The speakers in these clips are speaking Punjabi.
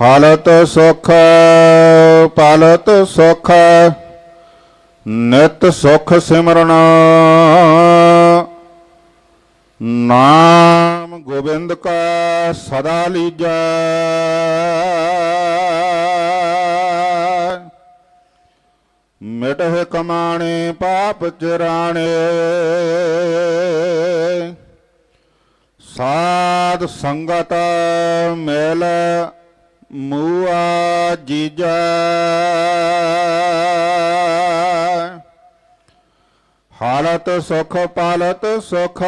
ਹਾਲਤ ਸੁਖ, ਪਾਲਤ ਸੁਖ, ਨਿਤ ਸੁਖ ਸਿਮਰਨ। ਨਾਮ ਗੋਬਿੰਦ ਕਾ ਸਦਾ ਲੀਜੈ। ਮਿਟਹਿ ਕਮਾਣੇ ਪਾਪ ਚਰਾਣੇ। ਸਾਧ ਸੰਗਤ ਮਿਲ ਮੂਆ ਜੀਜੈ। ਹਾਲਤ ਸੁਖ ਪਾਲਤ ਸੁਖ,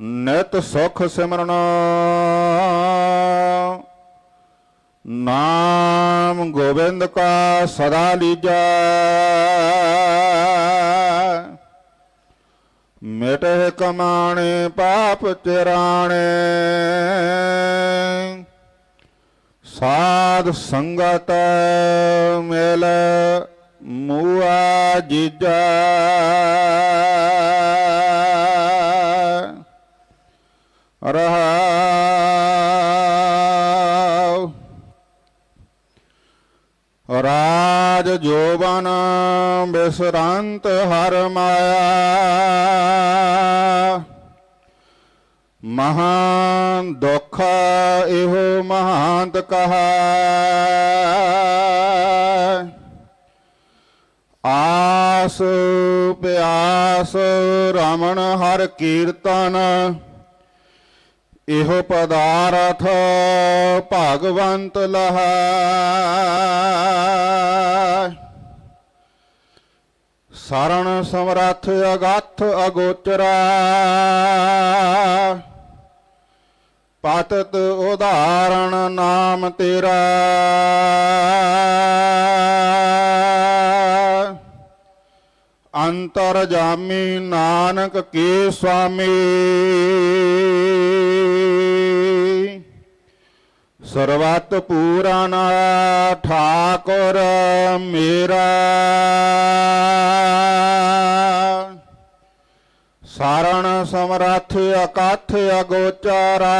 ਨਿਤ ਸੁਖ ਸਿਮਰਨ। ਨਾਮ ਗੋਬਿੰਦ ਕਾ ਸਦਾ ਲੀਜੈ। ਮਿਟਹਿ ਕਮਾਣੇ, ਪਾਪ ਚਰਾਣੇ। ਸਾਧ ਸੰਗਤ ਮਿਲ ਮੂਆ ਜੀਜੈ। ਰਹਾਉ ਰਾਜ ਜੋਬਨ ਬਿਸਰੰਤ ਹਰ ਮਾਇਆ। ਮਹਾਨ ਦੁਖ ਇਹੋ ਮਹਾਂਤ ਕਹਾ। ਆਸ ਪਿਆਸ ਰਮਣ ਹਰ ਕੀਰਤਨ, ਇਹੋ ਪਦਾਰਥ ਭਗਵੰਤ ਲਹਾ। ਸਰਣ ਸਮਰੱਥ ਅਗਾਥ ਅਗੋਚਰਾ। ਪਤਤ ਉਦਾਹਰਣ ਨਾਮ ਤੇਰਾ। ਅੰਤਰ ਜਾਮੀ ਨਾਨਕ ਕੇ ਸੁਆਮੀ। ਸਰਵਤ ਪੂਰਨ ਠਾਕੁਰ ਮੇਰਾ। ਸਾਰਣ ਸਮਰਾ ਅਕਥ ਅਗੋਚਰਾ।